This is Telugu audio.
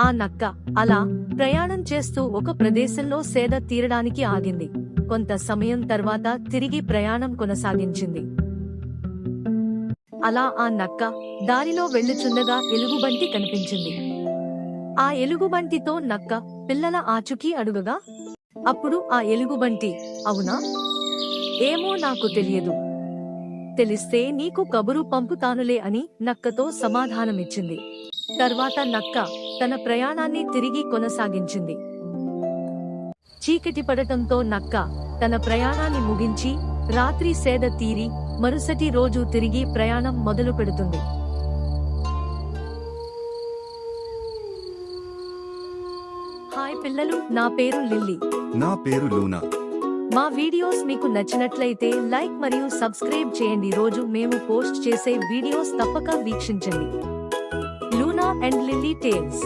ఆ నక్క అలా ప్రయాణం చేస్తూ ఒక ప్రదేశంలో సేద తీరడానికి ఆగింది. కొంత సమయం తర్వాత తిరిగి ప్రయాణం కొనసాగించింది. అలా ఆ నక్క దారిలో వెళ్ళుచుండగా ఎలుగుబంటి కనిపించింది. ఆ ఎలుగుబంటితో నక్క పిల్లల ఆచుకీ అడుగగా అప్పుడు ఆ ఎలుగుబంటి అవునా? ఏమో నాకు తెలియదు. తెలిస్తే నీకు కబురు పంపుతానులే అని నక్కతో సమాధానమిచ్చింది. తర్వాత నక్క తన ప్రయాణాన్ని తిరిగి కొనసాగించింది. చీకటి పడటంతో నక్క తన ప్రయాణాన్ని ముగించి రాత్రి సేద తీరి మరుసటి రోజు తిరిగి ప్రయాణం మొదలు పెడుతుంది. హాయ్ పిల్లలు నా పేరు లిల్లీ. నా పేరు లూనా. మా వీడియోస్ మీకు నచ్చినట్లయితే లైక్ మరియు సబ్స్క్రైబ్ చేయండి. రోజు మేము పోస్ట్ చేసే వీడియోస్ తప్పక వీక్షించండి. Luna and lily tiles